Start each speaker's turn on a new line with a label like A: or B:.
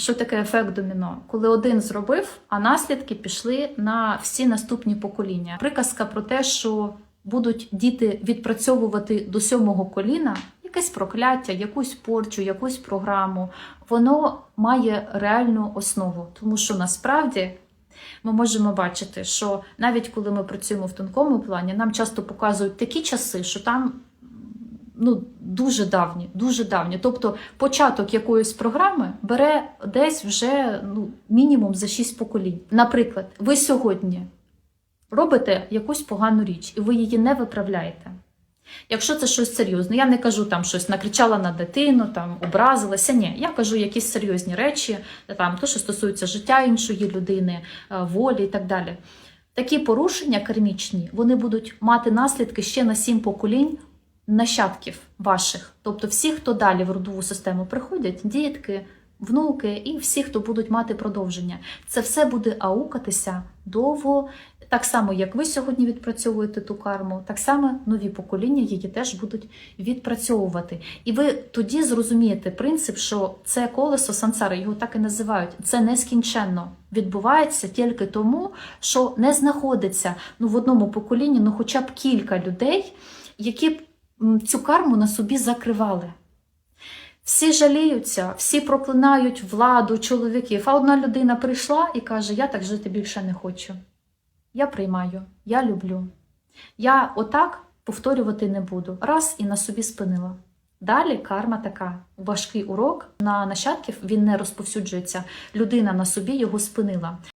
A: Що таке ефект доміно? Коли один зробив, а наслідки пішли на всі наступні покоління. Приказка про те, що будуть діти відпрацьовувати до сьомого коліна якесь прокляття, якусь порчу, якусь програму, воно має реальну основу, тому що насправді. Ми можемо бачити, що навіть коли ми працюємо в тонкому плані, нам часто показують такі часи, що там ну, дуже давні, дуже давні. Тобто початок якоїсь програми бере десь вже ну, мінімум за 6 поколінь. Наприклад, ви сьогодні робите якусь погану річ, і ви її не виправляєте. Якщо це щось серйозне, я не кажу там щось накричала на дитину, там образилася. Ні, я кажу якісь серйозні речі, там то, що стосується життя іншої людини, е, волі і так далі. Такі порушення кармічні вони будуть мати наслідки ще на сім поколінь нащадків ваших. Тобто всі, хто далі в родову систему приходять, дітки, внуки і всі, хто будуть мати продовження. Це все буде аукатися довго. Так само, як ви сьогодні відпрацьовуєте ту карму, так само нові покоління її теж будуть відпрацьовувати. І ви тоді зрозумієте принцип, що це колесо сансари, його так і називають. Це нескінченно відбувається тільки тому, що не знаходиться ну, в одному поколінні ну, хоча б кілька людей, які цю карму на собі закривали. Всі жаліються, всі проклинають владу, чоловіків. А одна людина прийшла і каже: Я так жити більше не хочу. Я приймаю, я люблю. Я отак повторювати не буду. Раз і на собі спинила. Далі карма така. Важкий урок на нащадків він не розповсюджується. Людина на собі його спинила.